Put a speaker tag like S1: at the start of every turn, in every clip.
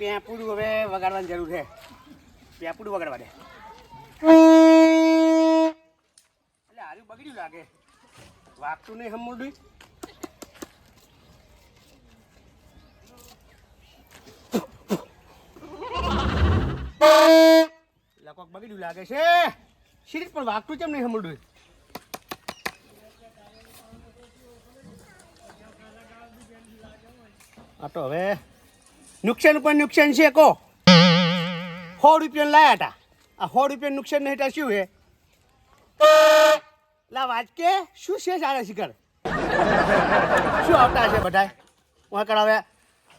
S1: પેપુડું હવે વગાડવાની જરૂર છે. પેપુડું વગાડવા દે. એટલે હારું બગડ્યું લાગે. વાગતું નહીં હમુરડું. એટલે કોક બગડ્યું લાગે છે. શીરીટ પણ વાગતું કેમ નહીં હમુરડું? આ તો હવે નુકસાન ઉપર નુકસાન છે કો? સો રૂપિયા લાયા હતા આ સો રૂપિયા નુકસાન નહીં હતા શું હે લા વાંચકે શું છે સારા શિખર? શું આવતા છે બધા હું આગળ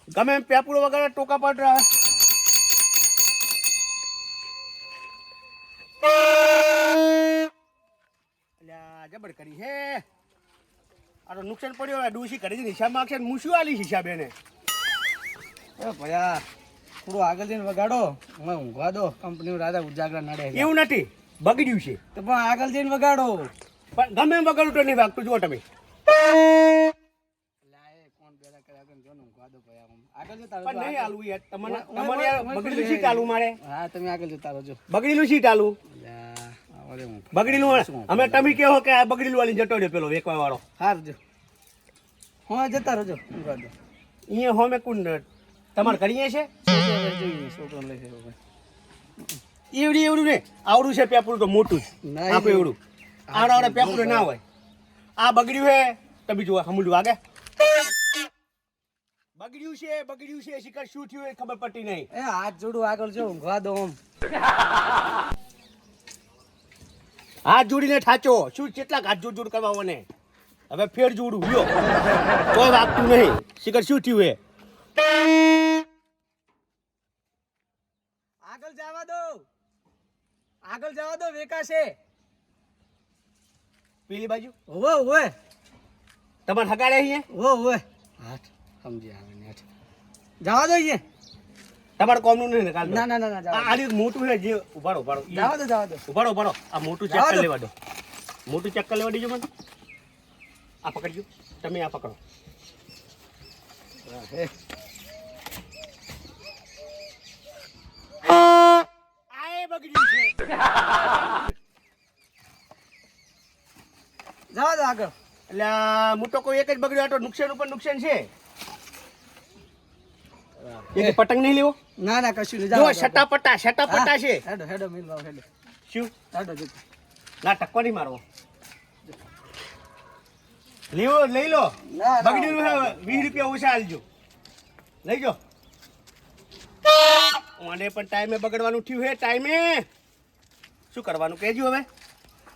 S1: ગમે એમ પેપુડો વગર ટોકા પડ રહ્યા જબર કરી હે. આ તો નુકસાન પડ્યો ડૂસી કરી છે હિસાબ માગશે હું શું આલી હિસાબ એને
S2: એ ભયા થોડું આગળ જઈને વગાડો. મને ઊંઘવા દો. કંપનીનું રાજા ઉજાગરા નડે
S1: એવું નથી. બગડ્યું છે.
S2: તો પણ આગળ જઈને વગાડો.
S1: પણ ગમે એમ તો નહીં વાગતું. જુઓ તમે. બગડેલું અમે તમે કહો કે આ બગડેલું વાળી જતો રહ્યો પેલો વેકવા વાળો
S2: હાર જો. હા જતા રહો ઈ
S1: અહીંયા હોમે કુંડ તમારે કરીએ છે. એવડી એવડું ને આવડું છે પેપરું તો મોટું જ. આખું એવડું. આવડા આવડે પેપરું ના હોય. આ બગડ્યું હે તમે જુઓ હમુલું વાગે. બગડ્યું છે બગડ્યું છે શિખર શું થયું એ ખબર પડતી નહીં.
S2: એ હાથ જોડું આગળ જો ઊંઘવા દો આમ.
S1: હાથ જોડીને ઠાચો શું કેટલાક હાથ જોડ જોડ કરવા મને? હવે ફેર જોડું લ્યો. કોઈ વાગતું નહીં. શિખર શું થયું એ?
S2: આગળ જવા દો. આગળ જવા દો વેકાશે.
S1: પેલી બાજુ?
S2: ઓવે ઓવે
S1: તમારે હગાડે અહીંયા
S2: ઓવે ઓવે હાથ સમજી આવે ને હાથ. જવા દો અહીંયા.
S1: તમારે કોમનું નહીં કાલ
S2: ના ના ના ના
S1: આ મોટું છે જે ઉભાડો
S2: જવા દો જવા દો.
S1: ઉભાડો ઉભાડો આ મોટું. લેવા દો. મોટું ચક્કર લેવા દેજો મને. આ પકડજો. તમે આ પકડો.
S2: હે.
S1: આ એ બગડ્યું છે.
S2: જવા દો આગળ.
S1: એટલે મોટો કોઈ એક જ બગડ્યો આટલો નુકસાન ઉપર નુકસાન છે. એક પતંગ નહીં લેવો?
S2: ના ના કશું નહીં.
S1: જો. છટા પટ્ટા છે
S2: હા, હેડો હેડો મિલ ભાવ હેડો.
S1: શું?
S2: હેડો જો
S1: ના ટક્કો નહીં મારવો. લેવો લઈ લો. બગડ્યું છે વીસ રૂપિયા ઓછા આલજો. લઈ જો મને પણ ટાઈમે બગડવાનું થયું હે ટાઈમે શું કરવાનું કહેજો હવે?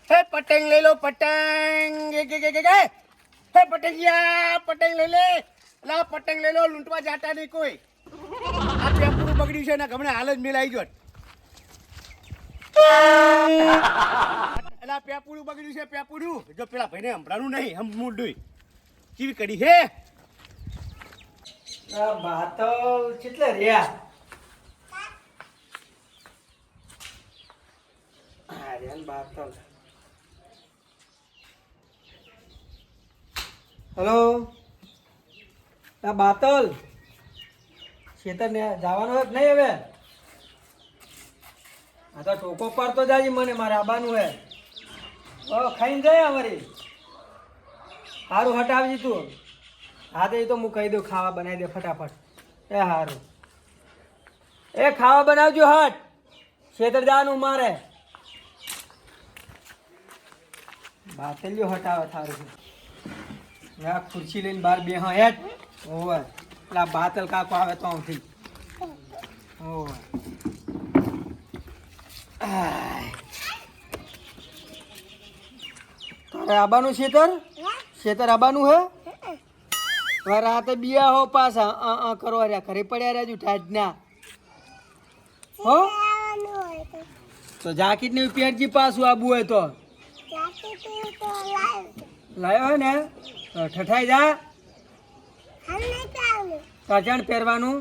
S1: હે, પતંગ લઈ લો, પતંગ. હે, પતંગિયા, પતંગ લઈ લે. લા, પતંગ લઈ લો, લૂંટવા જાતા નહીં કોઈ. આ પેપરું બગડ્યું છે ને ગમે હાલ જ મેલાઈ ગયો. એલા પેપુડું બગડ્યું છે પેપુડું જો પેલા ભાઈને હંભળાનું નહીં, હમ મૂડું કેવી કરી હે?
S2: બાતો કેટલે રહ્યા? આ રહ્યા ને હલો? બાતલ? ખેતર ને જવાનું હોય નહીં હવે? આ તો ટોકો પાડતો જાજી મને, મારે આબાનું હે. ખાઈને જાય અમારી. સારું હટાવજી તું. હા, તો એ તો હું કહી દઉં, ખાવા બનાવી દે ફટાફટ. એ સારું એ ખાવા બનાવજો હટ. ખેતર જવાનું મારે. બાતલીઓ હટાવે થારું છે. આ ખુરશી લઈને બહાર બે હા હેઠ ઓવે. પેલા બાતલ કાકો આવે તો આમથી. ઓવે. તારે આબાનું છેતર છેતર આબાનું હે? રાતે બિયા હો પાછા. અ અ કરો રહ્યા. ઘરે પડ્યા રહ્યા જુ ઠાજ ના હો તો. જાકીટ ને પેરજી પાછું આબુ હોય તો. લાયો હે ને? ઠઠાઈ જા. સજણ પહેરવાનું.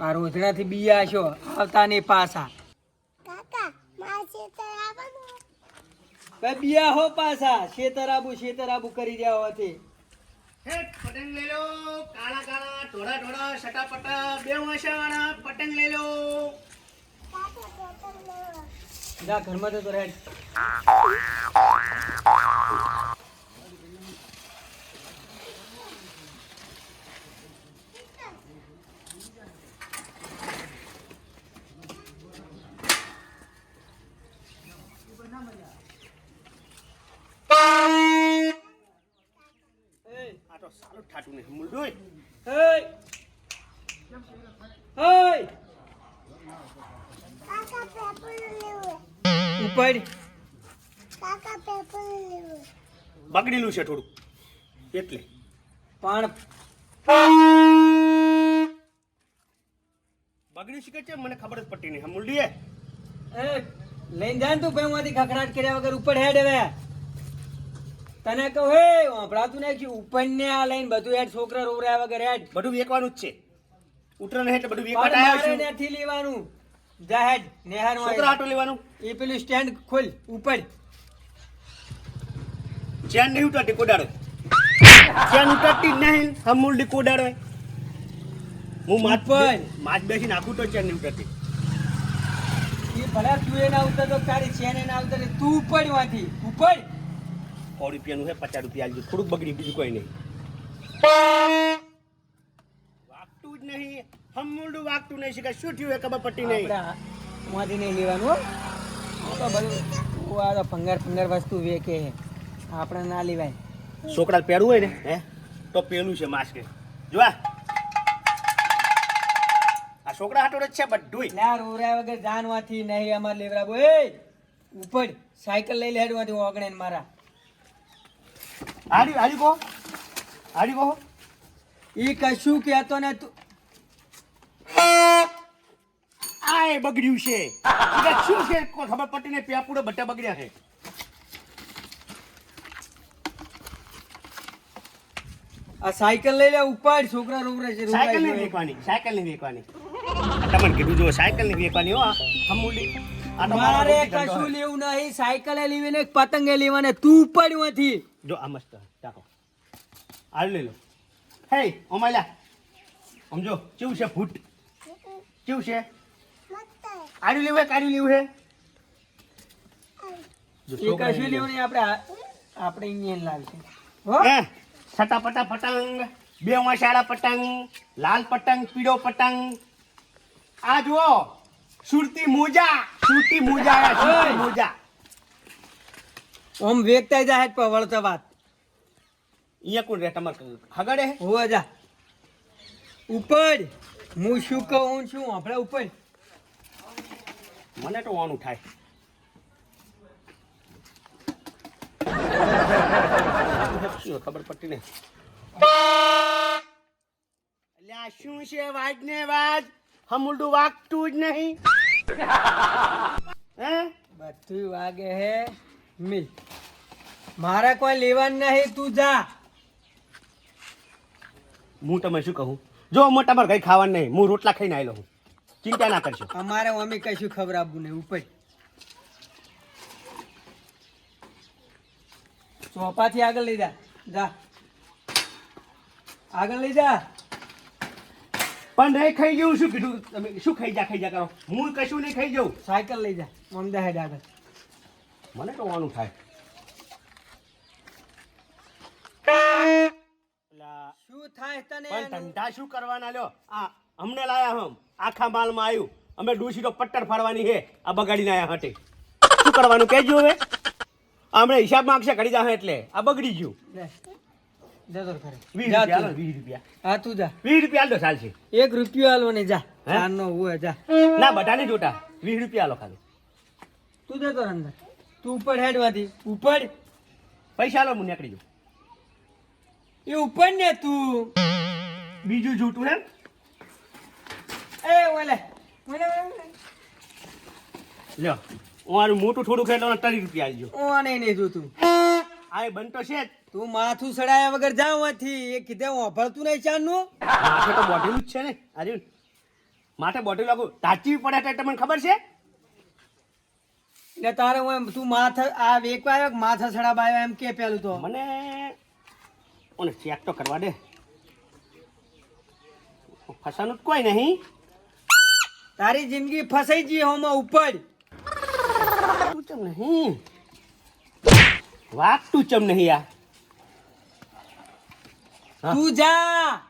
S2: આ રોજડાથી બિયા છો. આવતા ને પાછા. ભાઈ બિયા હો પાછા. શેતર આબુ શેતર આબુ કરી રહ્યા હોવાથી.
S1: હે પતંગ લઈ લો. કાળા કાળા ટોળા ટોળા સટાપટા બે વાળા પતંગ લઈ લો.
S2: જા ઘરમાં જતો રહે
S1: આ તો સારું ઠાટું નહીં મુલડું
S2: Hey! Hey!
S3: કાકા પેપર લેવું
S2: ઉપાડ
S3: કાકા પેપર લેવું
S1: બગડેલું છે થોડું એટલે.
S2: પણ
S1: બગડી શકે છે? મને ખબર જ પડતી નહીં. હા મુલડી
S2: એ લઈને જાય તું ભાઈ ભાઈમાંથી ખખડાટ કર્યા વગર ઉપર હેડ હવે. તને કહું હે વાપરાતું નાખ્યું. ઉપર ને આ લઈને બધું હેડ છોકરા રોવરાયા વગર હેડ.
S1: બધું વેકવાનું જ છે. ઉતરણ હેડ બધું વેકવા
S2: પણ
S1: આવ્યો છું.
S2: નથી લેવાનું. જા હેડ નેહાર
S1: છોકરા આટો લેવાનું.
S2: એ પેલું સ્ટેન્ડ ખોલ ઉપર.
S1: ચેન નહીં ઉતરતી કોડાડો ચેન ઉતરતી નહીં હમ મુલડી કોડાડો હું માથ
S2: ઉપર.
S1: માથ બેસી નાખું તો ચેન નહીં ઉતરતી.
S2: એ ભલા તું એ ના ઉતરતો તારી ચેન એ ના ઉતરે તું ઉપર વાથી ઉપર
S1: સો રૂપિયાનું છે પચાસ રૂપિયા આલજો થોડુંક બગડી બીજું કોઈ નહીં. વાગતું જ નહીં હમ મુલડું વાગતું નહીં શીખે શું થયું એ ખબર પટ્ટી નહીં.
S2: વાંધી નહીં લેવાનું હો. તો બધું પંગર પંગર વસ્તુ વેકે હે આપણે ના લેવાય.
S1: છોકરા પહેરવું હોય ને હે? તો પેલું છે માસ્ક. જો આ છોકરા હાટોડે જ છે બધું
S2: ના રોરાય વગર જાનવાથી નહીં અમાર લેવરા બોય ઉપર સાયકલ લઈ લે હેડવાથી ઓગણે મારા.
S1: હાડી હાડી કહો. હાડી કહો.
S2: એ કશું કહેતો ને તું
S1: આ એ બગડ્યું છે. શું છે? ખબર પડતી નહીં પેપુડે બધા બગડ્યા છે.
S2: આ સાયકલ લઈ લે ઉપર છોકરા રોવરા છે
S1: સાયકલ નહીં વેકવાની સાયકલ નહીં વેકવાની. તમને કીધું જો સાયકલ નહીં વેકવાની હો હમુલી મારો
S2: કશું લેવું નહીં સાયકલે લેવી ને પતંગે લેવાને તું ઉપડવાથી
S1: જો આ મસ્ત ચાકો આ લઈ લો. હે ઓમાલા સમજો કેવું છે ફૂટ? કેવું છે? આડું લેવું કાઢ્યું લેવું હે? જો
S2: એ કશું લેવું નહીં આપણે આપણે ઇન્ડિયન લાવશે. હો?
S1: હે છટાપટા પતંગ બે વાંસાળા પતંગ લાલ પતંગ પીળો પતંગ. આ જુઓ સુરતી મોજા સુરતી મોજા આયા, સુરતી મોજા.
S2: ઓમ વેકતા જાય પર વળતા વાત.
S1: અહીંયા કોણ રે તમારે હગડે
S2: હોવા જા. ઉપર. હું શું કહું છું આપણે ઉપર.
S1: મને તો ઓનું થાય. શું ખબર પડતી નહીં. અલ્યા શું છે? વાજ ને વાજ. હમુલડું વાગતું જ નહીં. હે?
S2: બધું વાગે હે. મી મારે કોઈ લેવાનું નહીં તું જા.
S1: હું તમે શું કહું? જો હું તમારે કઈ ખાવાનું નહીં હું રોટલા ખાઈને આવેલો હું. ચિંતા ના કરશો.
S2: અમારે અમે કશું ખબર આપવું નહીં ઉપર ચોપાથી આગળ લઈ જા. જા. આગળ લઈ જા.
S1: પણ નહીં ખાઈ ગયું શું કીધું તમે? શું ખાઈ જા ખાઈ જા કરો હું કશું નહીં ખાઈ જાઉં
S2: સાયકલ લઈ જા. મમદા હેડ આગળ
S1: મને તો વાનું થાય.
S2: શું થાય તને
S1: પણ ધંધા શું કરવાના લ્યો? આ. અમને લાયા હમ. આખા માલમાં આવ્યું અમે ડૂસી તો પટ્ટર ફાડવાની છે આ બગાડીને આયા હટે. શું કરવાનું કહેજો હવે. હમણે હિસાબ માંગશે ઘડી જા એટલે. આ બગડી ગયું. વીસ રૂપિયા
S2: તું.
S1: હાલો,
S2: હા તું જા.
S1: વીસ રૂપિયા હાલ ચાલશે.
S2: એક રૂપિયો નહીં જા? ચારનો હોય જા.
S1: ના વીસ રૂપિયા આલો ખાલી.
S2: તું જતો અંદર. તું ઉપર હેડવાથી. ઉપર
S1: પૈસા આલો હું નીકળી જાઉં.
S2: એ ઉપર ને તું.
S1: બીજું જૂઠું હે
S2: એ ઓલે.
S1: લ્યો. મારું મોટું થોડું ખેલો ત્રીસ રૂપિયા આલજો
S2: ઓને નહીં જોતું.
S1: આ બનતો છે
S2: તું માથું સડાયા વગર જાવાથી એ કીધે હું અભળતું નહીં ચારનું
S1: માથે તો બોટેલું જ છે ને. આજે માથે બોટેલું લાગુ તાચી પડે તમને ખબર છે?
S2: ને તારે હું એમ તું માથા આ વેકવા આવ્યો માથા સડાવા આવ્યો એમ કે પેલું તો.
S1: મને ઓને ચેક તો કરવા દે. ફસાનું કોઈ નહીં.
S2: તારી જિંદગી ફસાઈ ગઈ હોમાં ઉપર
S1: તું ચમ નહીં? વાગતું ચમ નહીં આ?
S2: તું જા.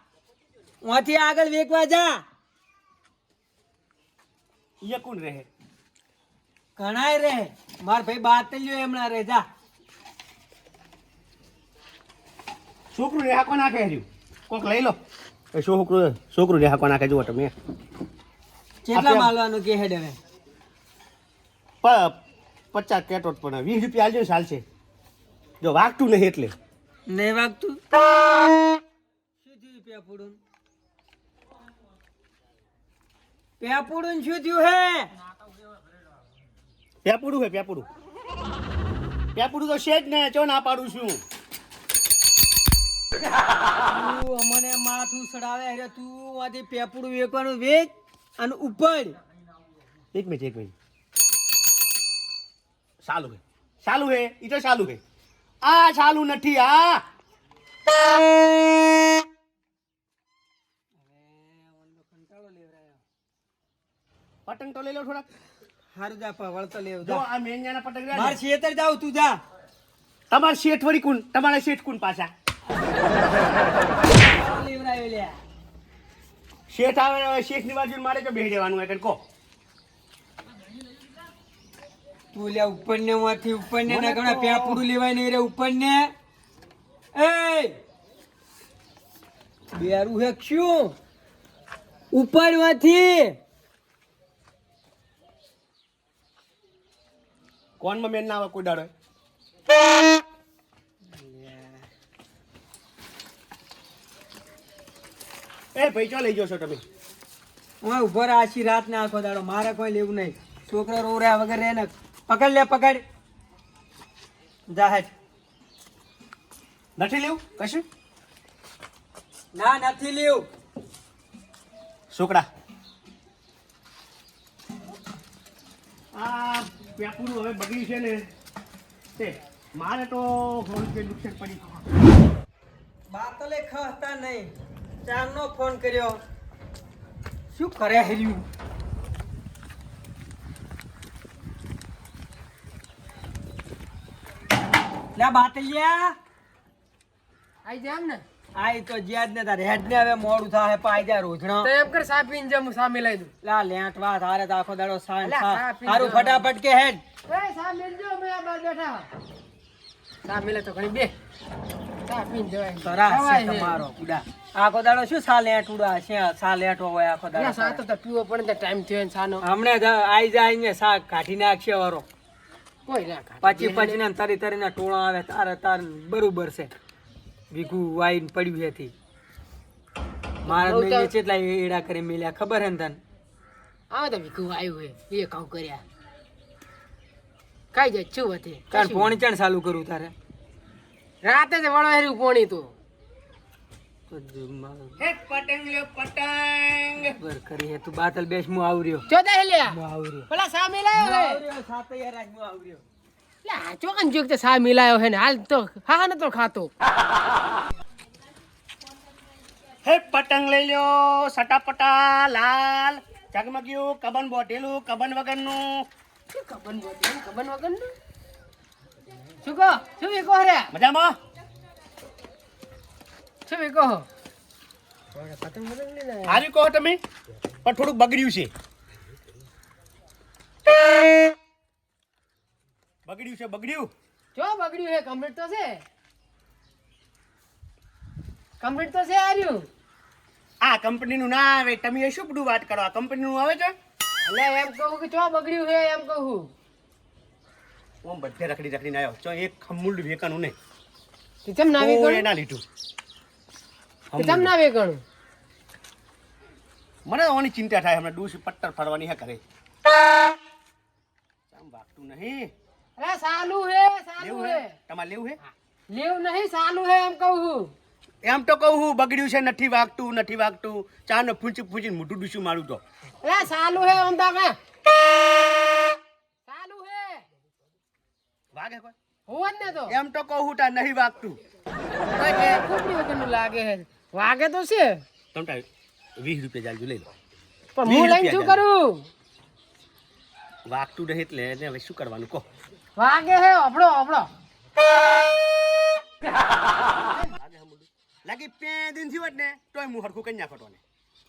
S2: ઓથી આગળ વેકવા જા.
S1: ये કોણ રહે?
S2: ઘણાય રે માર ભાઈ બાતલ્યો એમણા રહે. જા.
S1: છોકરું રેહાકો નાખે હર્યું? કોક લઈ લો. એ છોકરું છોકરું રેહાકો નાખે જુઓ તમે.
S2: કેટલા માલવાનું કે હેડ હવે?
S1: પચાસ કેટોટ પણ વીસ રૂપિયા આલજો ચાલશે. જો વાગતું નહીં એટલે.
S2: નહીં વાગતું? શું થયું પેપુડું? પેપુડું શું થયું હે?
S1: પેપુડું હે પેપુડું. પેપુડું તો છે જ ને ચો ના પાડું છું.
S2: અમને માથું સડાવે અરે તું આથી પેપુડું વેકવાનું વેચ અને ઉપર
S1: એક મિનિટ એક મિનિટ. ચાલુ હે ચાલુ હે ઈ તો ચાલુ હે આ ચાલુ નથી આ. પતંગ તો લઈ લો થોડાક.
S2: હારું જા પા વળતો લેવ
S1: જો. આ મેંજાના પતંગ રહ્યા
S2: માર શેતર જાવ તું જા.
S1: તમાર શેઠ વળી કુણ તમારા શેઠ કુન પાછા.
S2: લેવરાયો લ્યા.
S1: શેઠ આવે શેઠની બાજુ મારે તો બેસી જવાનું હોય કે
S2: તું લ્યા ઉપર ને માંથી ઉપરને ના ગણા પ્યાપડું લેવાય નહીં રે ઉપર ને એ બેરું હે ક્યું ઉપરમાંથી
S1: કોનમાં મેન ના આવે કોઈ દાડો? એ ભાઈ ચો લઈ જશો તમે?
S2: હું ઊભો આછી રાત ને આખો દાડો. મારે કોઈ લેવું નહીં. છોકરા રોવર્યા વગર રહે ને. પકડ લે પકડ. જાહેજ
S1: નથી લેવું? કશું?
S2: ના નથી લેવું.
S1: છોકરા. આ પેપુરું હવે બગડ્યું છે ને તે મારે તો ફોન પે નુકસાન પડી
S2: બાતલે ખસતા નહીં. ચારનો ફોન કર્યો. શું કરે હર્યું લે બાતલિયા
S4: આઈ જામ ને.
S2: આઈ તો જ્યાદ ને તાર. હેડ ને હવે મોડું થાય પાઈ જા રોજણો
S4: તો એમ કર સા પીને જામ સા મિલાઈ દઉં.
S2: લા લેંટવા તારે તો આખો દાડો સાંજ
S4: અલા,
S2: સા-
S4: હા, પી
S2: ફટાફટ કે હેડ.
S4: એ સા મિલ જો મેં આ બાર બેઠા. સા મિલે તો ઘણી બે. સા પીને જવાય.
S2: તરાસ છે.
S4: ખવાય
S2: તમારો કુડા. આખો દાડો શું સા ઉડા છે? સા લેટો હોય આખો
S4: અલા, સા
S2: દાડો
S4: તો તો પીવો પડે ને ટાઈમ થયો ને સાનો.
S2: હમણે આઈ જાય ને સા કાઢી નાખશે વારો.
S4: કોઈ ના.
S2: પછી પછી ને તરી તરીને ટોળા આવે તારે તાર બરોબર છે. વીઘું વાઈન પડ્યું થી મારા મેં કેટલા એડા કરી મેલ્યા ખબર હે ને તને?
S4: આવો તો ભીખું આવ્યું હે એ કાઉ કર્યા. કઈ જાય છું હતી
S2: તાર. ફોન ચાણ ચાલુ કરું તારે?
S4: રાતે જ વળો હેર્યું પોણી તું.
S2: તો જ મારું
S1: હે પતંગ લ્યો પતંગ.
S2: બર કરી હે તું બાતલ બેસ હું આવર્યો
S4: ચોદા હેલ્યા
S2: હું આવર્યો
S4: પેલા સા મિલાયો હે?
S2: આવર્યો સાત યાર આજ હું આવર્યો
S4: લે આ ચોકન જોક તો સા મિલાયો હે ને હાલ તો હા નતો ખાતો.
S1: હે પતંગ લઈ લ્યો સટાપટા લાલ. ચગમગ્યું કબન બોટેલું કબન વગરનું.
S4: શું કબન બોટેલું કબન વગરનું શું કહો? શું વિકો રે
S1: મજામાં?
S4: આયા.
S1: આવી કહો? તમે પણ થોડુંક બગડ્યું છે. બગડ્યું છે બગડ્યું?
S4: જો બગડ્યું છે કમ્પ્લીટ તો છે. કમ્પ્લીટ તો છે આર્યું
S1: આ કંપનીનું ના આવે તમે એ શું બધું વાત કરો? આ કંપનીનું આવે છે?
S4: એટલે એમ કહું કે ચો બગડ્યું હે એમ કહું.
S1: હું બધે રખડી રખડીને આવ્યો. ચો એક ખમૂલ વેકાનું નહીં.
S4: કેમ નાવી ના
S1: કોઈ લીધું.
S4: તે ચમ ના વેકણું
S1: મને ઓની ચિંતા થાય હમણાં ડૂસ પટ્ટર ફરવાની હે કરે આમ વાગતું નહીં.
S4: અરે સાલું હે સાલું હે.
S1: હે? તમારે લેવું હે?
S4: લેવું નહીં સાલું હે એમ કહું હું
S1: એમ તો કહું હું બગડ્યું છે નથી વાગતું નથી વાગતું. ચા ને ફૂંચી ફૂંચીને મોટું ડૂસું મારું તો.
S4: અરે સાલું હે તાકે સાલું હે.
S1: વાગે કોઈ?
S4: હું જ ને તો.
S1: એમ તો કહું હું તા નહીં વાગતું.
S4: લાગે છે. વાગે તો છે.
S1: તમતા વીસ રૂપિયા જાલજો લઈ લો.
S4: પણ હું લઈને શું કરું?
S1: વાગતું રહે એટલે એને હવે શું કરવાનું કહો.
S4: વાગે હે આપણો આપણો
S1: લાગી પે દિનથી વટ ને તોય હું હરખું કઈ નાખો ને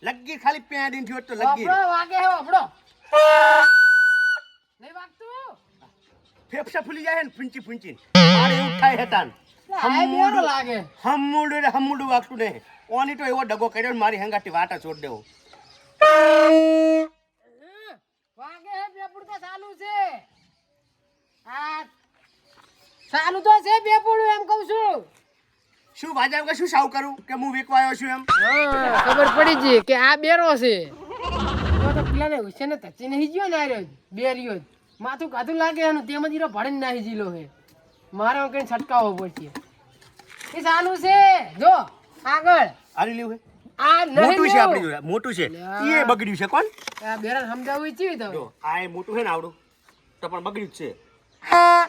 S1: લગી ખાલી પે દિન થયું વટ તો લગી
S4: આપણો વાગે હે આપણો નહીં વાગતું?
S1: ફેફસા ફૂલી જાય ને ફૂંચી ફૂંચી મારે એવું થાય હેતાન
S4: હમ લાગે.
S1: હમુડું ને હમુડું વાગતું નહીં ઓની તો એવો ડગો કર્યો ને મારી હંગાટી વાટા છોડ દેવો.
S4: વાગે હે બેપુડ તો ચાલુ છે. આ ચાલુ તો છે બેપુડ એમ કહું છું.
S1: શું વાજા કે શું સાવ કરું? કે હું વેકવાયો છું એમ?
S4: ખબર પડી ગઈ કે આ બેરો છે. તો પેલાને હુસેને તચી નહીં ગયો ને આર્યો બેરિયો. માથું કાધું લાગે એનું તેમ જ ભાડીને નાહી જીલો હે મારે કઈ છટકાવો પડશે એ ચાલુ છે. જો. આગળ.
S1: આરી લેવું?
S4: આ
S1: મોટું છે આપણી જોડે મોટું છે. એ બગડ્યું છે કોણ?
S4: બેરાને સમજાવવું ચીવી તો
S1: આ એ મોટું છે ને આવડું. તો પણ બગડ્યું જ છે.
S4: આ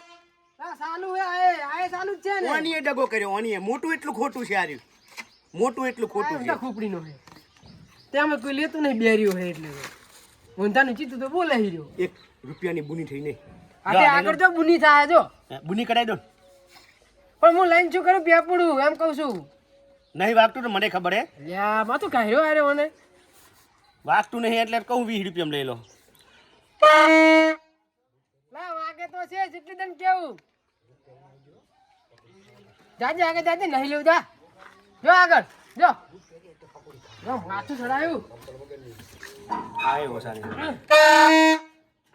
S4: ચાલુ હે આ એ- જ છે ને.
S1: ઓનીએ ડગો કર્યો ઓનીએ મોટું એટલું ખોટું છે આર્યું. મોટું એટલું ખોટું છે.
S4: ખોપડીનો છે. તેમાં કોઈ લેતું નહીં બેર્યું હે એટલે. ઊંધાનું ચિત્તું તો બોલે હીરો
S1: એક રૂપિયાની બુની થઈ નહીં.
S4: આગળ જો બુની થાય જો.
S1: બુની કરાવી દો
S4: પણ હું લાઈન શું કરું? પેપડું એમ કહું છું.
S1: નહીં વાગતું તો મને ખબર હે.
S4: લ્યા માં તો કહ્યો અરે મને.
S1: વાગતું નહીં એટલે કહું વીસ રૂપિયા લઈ લો.
S4: લા વાગે તો છે જેટલી તને કેવું જાજે આગળ જાજે નહીં લેવું જા. જો આગળ જો. જો માથું ચડાયું.
S1: આ સારી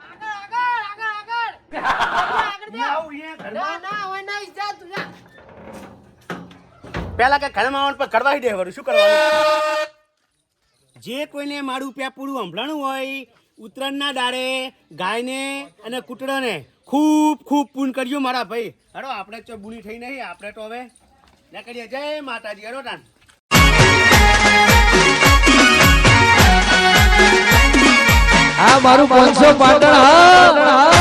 S4: આગળ આગળ આગળ. આગળ આગળ જા ના ના હોય ના જા તું જા
S1: પેલા કે ઘરમાં પર કરવાઈ દે વળી. શું કરવાનું? જે કોઈને મારું પેપુડું સંભળાણું હોય, ઉત્તરાયણના દાડે ગાયને અને કૂતરાને ખૂબ ખૂબ પૂન કરજો મારા ભાઈ. હરો આપણે તો બુલી થઈ નહીં, આપણે તો હવે નીકળીએ. જય માતાજી હરો તાન.
S5: આ મારું પાંચસો પાટણ હા